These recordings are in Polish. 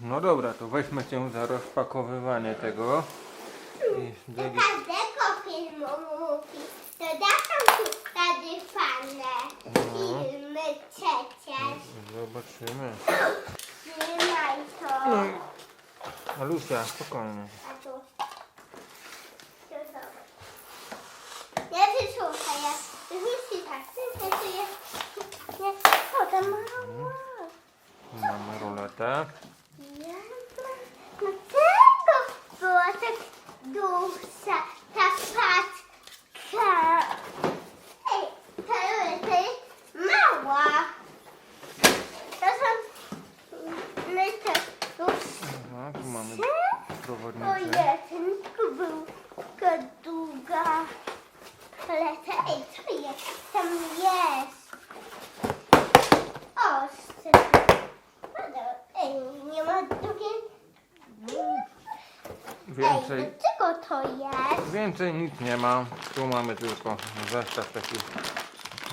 No dobra, to weźmy cię za rozpakowywanie tego. I drugi... Każdego filmu mówi, to dają tu wtedy fajne filmy przecież. Zobaczymy. Trzymaj to. No i... Spokojnie. A tu. Tu zobacz. Ja ja i tak, ty to jest... Nie, o, to mało. Mamy ruletę. Ja, no czego była tak duża ta paczka? Ej, ta ruleta jest mała. To są my te duże. Aha, tu mamy O prowadnicę. jedynku był taka długa paleta. Ej, co jest? Tam jest. Ostre. Ej, nie ma drugiej. Więcej, Ej, do czego to jest? więcej nic nie ma. Tu mamy tylko zestaw taki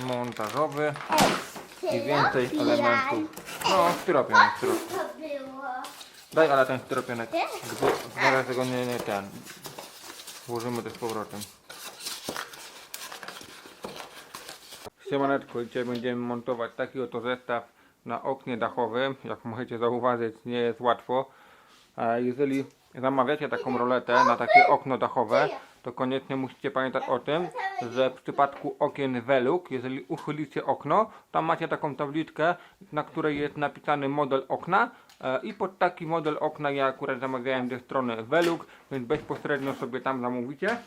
montażowy i więcej elementów. No, styropian, styropian. Daj ale ten styropianek, Ty? gdy zaraz tego nie, nie ten. Włożymy to z powrotem. Siemaneczko, dzisiaj będziemy montować taki oto zestaw na oknie dachowym. Jak możecie zauważyć, nie jest łatwo. Jeżeli zamawiacie taką roletę na takie okno dachowe, to koniecznie musicie pamiętać o tym, że w przypadku okien Velux, jeżeli uchylicie okno, tam macie taką tabliczkę, na której jest napisany model okna e, i pod taki model okna ja akurat zamawiałem ze strony Velux, więc bezpośrednio sobie tam zamówicie.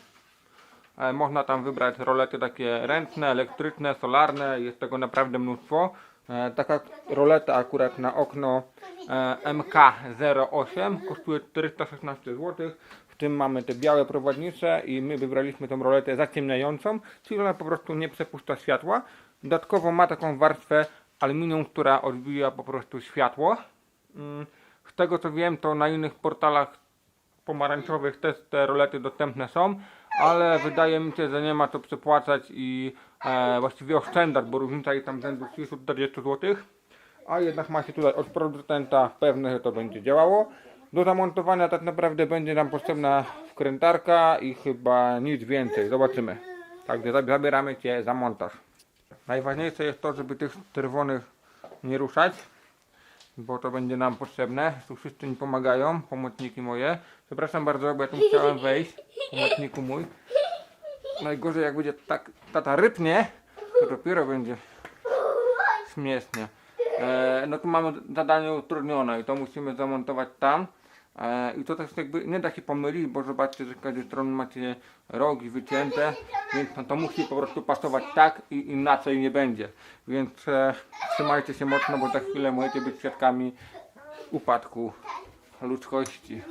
E, Można tam wybrać rolety takie ręczne, elektryczne, solarne, jest tego naprawdę mnóstwo. E, Taka roleta akurat na okno e, MK08 kosztuje 416 zł. Tym mamy te białe prowadnice i my wybraliśmy tą roletę zaciemniającą, czyli ona po prostu nie przepuszcza światła. Dodatkowo ma taką warstwę aluminium, która odbija po prostu światło. Mm, Z tego co wiem, to na innych portalach pomarańczowych też te rolety dostępne są, ale wydaje mi się, że nie ma to przepłacać i e, właściwie oszczędzać, bo różnica jest tam rzędu 340 zł. A jednak macie tutaj od producenta pewne, że to będzie działało. Do zamontowania tak naprawdę będzie nam potrzebna wkrętarka i chyba nic więcej. Zobaczymy. Także zab- zabieramy Cię za montaż. Najważniejsze jest to, żeby tych czerwonych nie ruszać bo to będzie nam potrzebne. Tu wszyscy mi pomagają, pomocniki moje. Przepraszam bardzo, bo ja tu chciałem wejść, pomocniku mój. Najgorzej jak będzie tak, tata rypnie, to dopiero będzie śmiesznie. E, no tu mamy zadanie utrudnione i to musimy zamontować tam. E, I to też jakby nie da się pomylić, bo zobaczcie, że z każdej strony macie rogi wycięte, więc to musi po prostu pasować tak i inaczej nie będzie. Więc e, trzymajcie się mocno, bo za chwilę możecie być świadkami upadku ludzkości.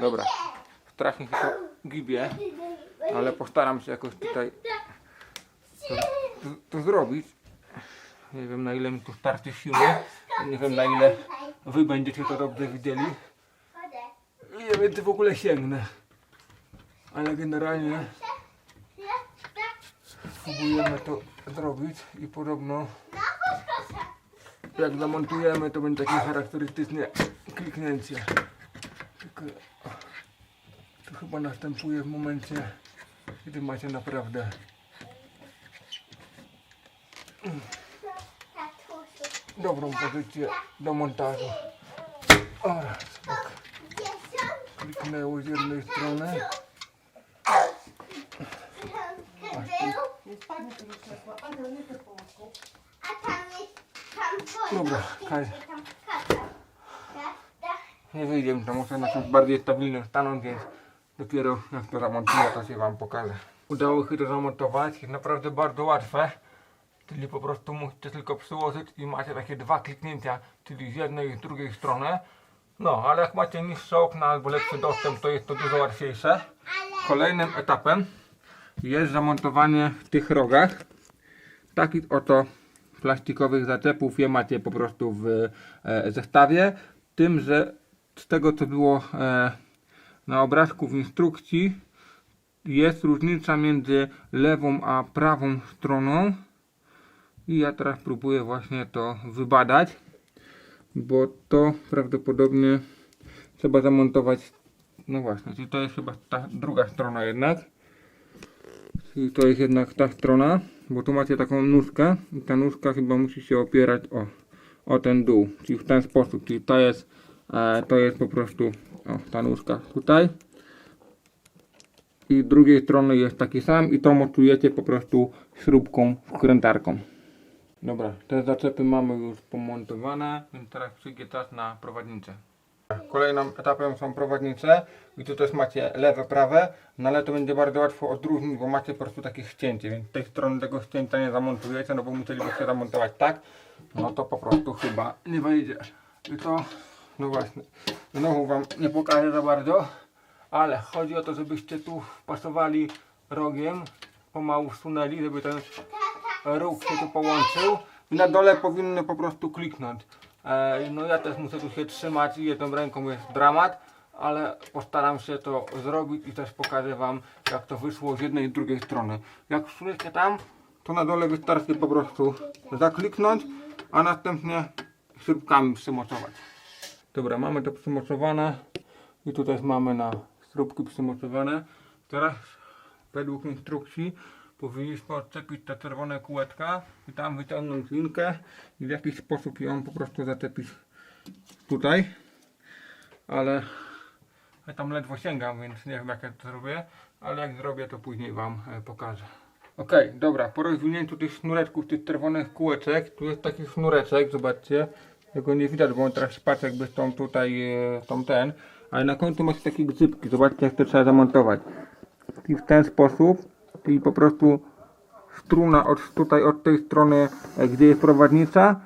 Dobra, strasznie się to gibie, ale postaram się jakoś tutaj to, to, to zrobić. Nie wiem na ile mi tu starczy siły, nie wiem na ile wy będziecie to dobrze widzieli. Czy w ogóle sięgnę. Ale generalnie próbujemy to zrobić i podobno jak zamontujemy to będzie takie charakterystyczne kliknięcie. Tylko to chyba następuje w momencie kiedy macie naprawdę dobrą pozycję do montażu. Oraz? Kliknęło z jednej strony. Nie spadnie tego krzesła. Ania, nie te połówką. a tam jest tam Dobra, Kaj. Nie wyjdzie mi to, muszę na czymś bardziej stabilnym stanąć, więc dopiero jak to zamontuję, to się Wam pokażę. Udało się to zamontować, jest naprawdę bardzo łatwe. Czyli po prostu musicie tylko przyłożyć i macie takie dwa kliknięcia, czyli z jednej i z drugiej strony. No, ale jak macie niższe okna albo lepszy dostęp, to jest to dużo łatwiejsze. Kolejnym etapem jest zamontowanie w tych rogach takich oto plastikowych zaczepów. Je macie po prostu w e, zestawie. Tym, że z tego co było e, na obrazku w instrukcji jest różnica między lewą a prawą stroną. I ja teraz próbuję właśnie to wybadać. Bo to prawdopodobnie trzeba zamontować. No właśnie, czyli to jest chyba ta druga strona jednak. Czyli to jest jednak ta strona, bo tu macie taką nóżkę i ta nóżka chyba musi się opierać o, o ten dół, czyli w ten sposób, czyli to jest, e, to jest po prostu o, ta nóżka tutaj i z drugiej strony jest taki sam i to montujecie po prostu śrubką wkrętarką. Dobra, te zaczepy mamy już pomontowane, więc teraz przyjdzie czas na prowadnicę. Kolejnym etapem są prowadnice tu też macie lewe, prawe, no ale to będzie bardzo łatwo odróżnić, bo macie po prostu takie ścięcie, więc tej strony tego ścięcia nie zamontujecie, no bo musielibyście zamontować tak, no to po prostu chyba nie wyjdzie. I to, no właśnie, znowu wam nie pokażę za bardzo, ale chodzi o to, żebyście tu pasowali rogiem, pomału wsunęli, żeby ten róg się tu połączył i na dole powinny po prostu kliknąć. E, no ja też muszę tu się trzymać i jedną ręką jest dramat, ale postaram się to zrobić i też pokażę wam jak to wyszło z jednej i drugiej strony. Jak wsuniecie tam, to na dole wystarczy po prostu zakliknąć, a następnie śrubkami przymocować. Dobra, mamy to przymocowane i tu też mamy na śrubki przymocowane. Teraz według instrukcji powinniśmy odczepić te czerwone kółeczka i tam wyciągnąć linkę i w jakiś sposób ją po prostu zaczepić tutaj. Ale ja tam ledwo sięgam, więc nie wiem jak ja to zrobię, ale jak zrobię to później Wam e, pokażę. Ok, dobra, po rozwinięciu tych sznureczków, tych czerwonych kółeczek, tu jest taki sznureczek, zobaczcie, tego nie widać, bo on teraz spadł jakby tą tutaj, e, tą ten, ale na końcu macie takie grzybki, zobaczcie jak to trzeba zamontować. I w ten sposób, czyli po prostu struna od tutaj, od tej strony, e, gdzie jest prowadnica,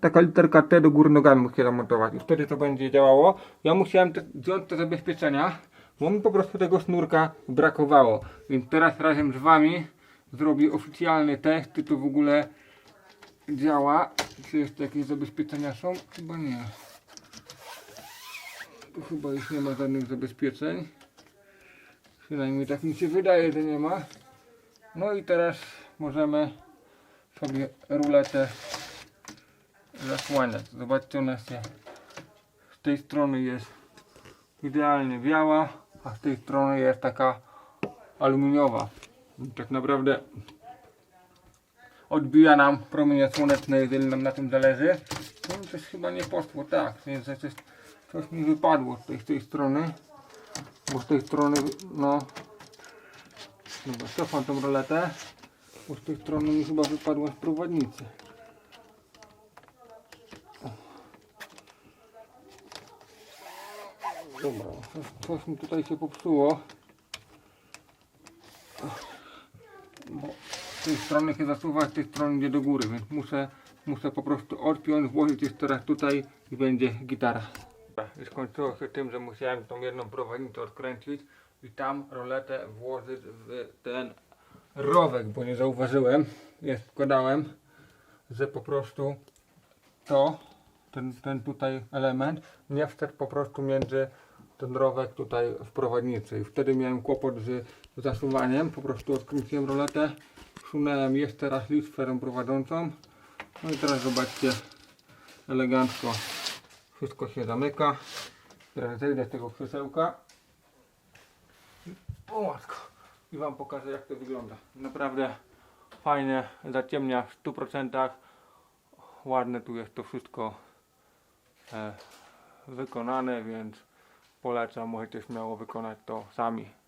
taka literka T do góry nogami musicie zamontować i wtedy to będzie działało. Ja musiałem te, te zabezpieczenia, bo mi po prostu tego sznurka brakowało. Więc teraz razem z Wami zrobię oficjalny test, czy to w ogóle działa. Czy jeszcze jakieś zabezpieczenia są? Chyba nie. Tu chyba już nie ma żadnych zabezpieczeń. Przynajmniej tak mi się wydaje, że nie ma. No i teraz możemy sobie ruletę zasłaniać. Zobaczcie, ona się z tej strony jest idealnie biała, a z tej strony jest taka aluminiowa. Tak naprawdę odbija nam promienie słoneczne, jeżeli nam na tym zależy. No coś chyba nie poszło tak, więc coś, coś mi wypadło z tej, z tej strony. Bo z tej strony, no... Dobra, cofam tą roletę. Bo z tej strony mi chyba wypadła z prowadnicy. Dobra, coś, mi tutaj się popsuło. Bo z tej strony się zasuwa, z tej strony idzie do góry, więc muszę, muszę po prostu odpiąć, włożyć jeszcze raz tutaj i będzie gitara. Skończyło się tym, że musiałem tą jedną prowadnicę odkręcić i tam roletę włożyć w ten rowek, bo nie zauważyłem, jest wkładałem, że po prostu to, ten, ten tutaj element. Nie wszedł po prostu między ten rowek tutaj w prowadnicy. I wtedy miałem kłopot z zasuwaniem, po prostu odkręciłem roletę, wsunąłem jeszcze raz listwerę prowadzącą, no i teraz zobaczcie, elegancko wszystko się zamyka, teraz zejdę z tego krzesełka, o matko, i Wam pokażę jak to wygląda, naprawdę fajnie, zaciemnia w 100%, ładne tu jest to wszystko e, wykonane, więc polecam, możecie śmiało wykonać to sami.